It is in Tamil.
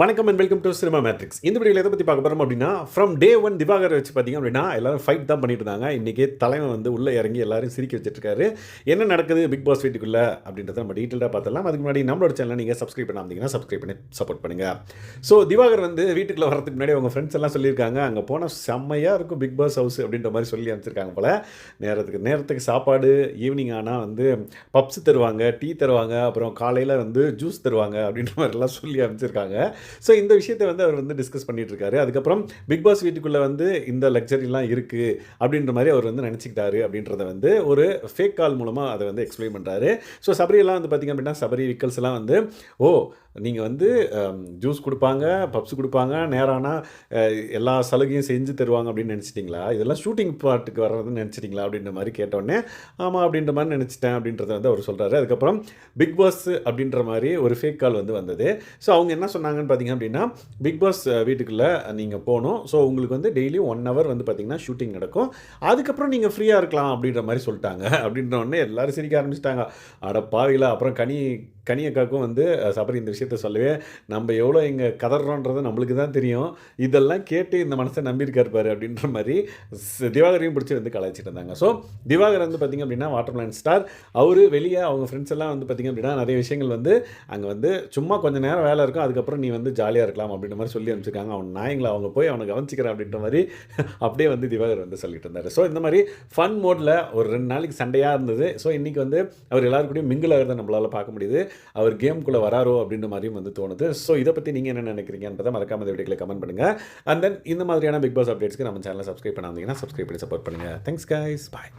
வணக்கம் and welcome to cinema matrix இந்த வீடியோவில் எதை பற்றி பார்க்க போகிறோம் அப்படின்னா ஃப்ரம் டே ஒன் திவாகர் வச்சு பார்த்தீங்க அப்படின்னா எல்லாரும் ஃபைட் தான் பண்ணிட்டு இருந்தாங்க. இன்றைக்கி தலைவன் வந்து உள்ளே இறங்கி எல்லாரும் சிரிக்க வச்சிருக்காரு என்ன நடக்குது பிக் பாஸ் வீட்டுக்குள்ளே அப்படின்றத நம்ம டீட்டெயிலாக பார்த்துடலாம். அதுக்கு முன்னாடி நம்மளோட சேனலை நீங்கள் சப்ஸ்கிரைப் பண்ணாமதிங்கன்னா சப்ஸ்கிரைப் பண்ணி சப்போர்ட் பண்ணுங்கள் ஸோ திவாகர் வந்து வீட்டுக்குள்ளே வரதுக்கு முன்னாடி அவங்க ஃப்ரெண்ட்ஸ் எல்லாம் சொல்லியிருக்காங்க. அங்கே போனால் செம்மையாக இருக்கும் பிக் பாஸ் ஹவுஸ் அப்படின்ற மாதிரி சொல்லி அனுப்பிச்சிருக்காங்க போல். நேரத்துக்கு நேரத்துக்கு சாப்பாடு ஈவினிங் ஆனால் வந்து பப்ஸ் தருவாங்க டீ தருவாங்க அப்புறம் காலையில் வந்து ஜூஸ் தருவாங்க அப்படின்ற மாதிரிலாம் சொல்லி அனுப்பிச்சிருக்காங்க. ஸோ இந்த விஷயத்தை வந்து அவர் வந்து டிஸ்கஸ் பண்ணிட்டு இருக்காரு அதுக்கப்புறம் பிக் பாஸ் வீட்டுக்குள்ளே வந்து இந்த லக்ஸரிலாம் இருக்குது அப்படின்ற மாதிரி அவர் வந்து நினச்சிக்கிட்டாரு அப்படின்றத வந்து ஒரு ஃபேக் கால் மூலமாக அதை வந்து எக்ஸ்பிளைன் பண்ணுறாரு ஸோ சபரியெல்லாம் வந்து பார்த்திங்க அப்படின்னா சபரி விக்கல்ஸ் எல்லாம் வந்து ஓ நீங்கள் வந்து ஜூஸ் கொடுப்பாங்க பப்ஸ் கொடுப்பாங்க நேரானா எல்லா சலுகையும் செஞ்சு தருவாங்க அப்படின்னு நினச்சிட்டிங்களா? இதெல்லாம் ஷூட்டிங் பாட்டுக்கு வர்றதுன்னு நினச்சிட்டிங்களா? அப்படின்ற மாதிரி கேட்டோடனே ஆமாம் அப்படின்ற மாதிரி நினச்சிட்டேன் அப்படின்றத வந்து அவர் சொல்கிறாரு அதுக்கப்புறம் பிக் பாஸ் அப்படின்ற மாதிரி ஒரு ஃபேக் கால் வந்து வந்தது. ஸோ அவங்க என்ன சொன்னாங்கன்னு பார்த்தீங்க அப்படின்னா பிக் பாஸ் வீட்டுக்குள்ளே நீங்கள் போகணும். ஸோ உங்களுக்கு வந்து டெய்லி ஒன் ஹவர் வந்து பார்த்தீங்கன்னா ஷூட்டிங் நடக்கும். அதுக்கப்புறம் நீங்கள் ஃப்ரீயாக இருக்கலாம் அப்படின்ற மாதிரி சொல்லிட்டாங்க. அப்படின்ற உடனே எல்லாரும் சிரிக்க ஆரம்பிச்சிட்டாங்க. அட பாவிலா அப்புறம் கனி கனியக்காக்கும் வந்து சபரி இந்த விஷயத்த சொல்லவே நம்ம எவ்வளோ இங்கே கதறோன்றது நம்மளுக்கு தான் தெரியும். இதெல்லாம் கேட்டு இந்த மனசை நம்பியிருக்காரு பாரு அப்படின்ற மாதிரி ஸ்- திவாகரையும் பிடிச்சி வந்து கலாய்ச்சிட்டு இருந்தாங்க. ஸோ திவாகர் வந்து பார்த்திங்க அப்படின்னா வாட்டர் மேன் ஸ்டார் அவர் வெளியே அவங்க ஃப்ரெண்ட்ஸ் எல்லாம் வந்து பார்த்திங்க அப்படின்னா நிறைய விஷயங்கள் வந்து அங்கே வந்து சும்மா கொஞ்சம் நேரம் வேலை இருக்கும் அதுக்கப்புறம் நீ வந்து ஜாலியாக இருக்கலாம் அப்படின்ற மாதிரி சொல்லி அனுப்பிச்சிருக்காங்க. அவன் நாயங்களை அவங்க போய் அவனை கவனிச்சிக்கிறான் அப்படின்ற மாதிரி அப்படியே வந்து திவாகர் வந்து சொல்லிட்டு இருந்தார். ஸோ இந்த மாதிரி ஃபன் மோடில் ஒரு ரெண்டு நாளைக்கு சண்டையாக இருந்தது. ஸோ இன்றைக்கி வந்து அவர் எல்லாருக்கூடயும் மிங்கிள் ஆகிறத நம்மளால் பார்க்க முடியுது. அவர் கேம்குள்ளே வராரோ அப்படின்ற மாதிரியும் வந்து தோணுது. ஸோ இதை பற்றி நீங்கள் என்ன நினைக்கிறீங்கன்றதை மறக்காம இந்த வீடியோக்களை கமெண்ட் பண்ணுங்கள் அண்ட் தென் இந்த மாதிரியான பிக் பாஸ் அப்டேட்ஸ்க்கு நம்ம சேனலை சப்ஸ்கிரைப் பண்ணாதீங்கன்னா சப்ஸ்கிரைப் பண்ணி சப்போர்ட் பண்ணுங்கள் தேங்க்ஸ் கைஸ் பாய்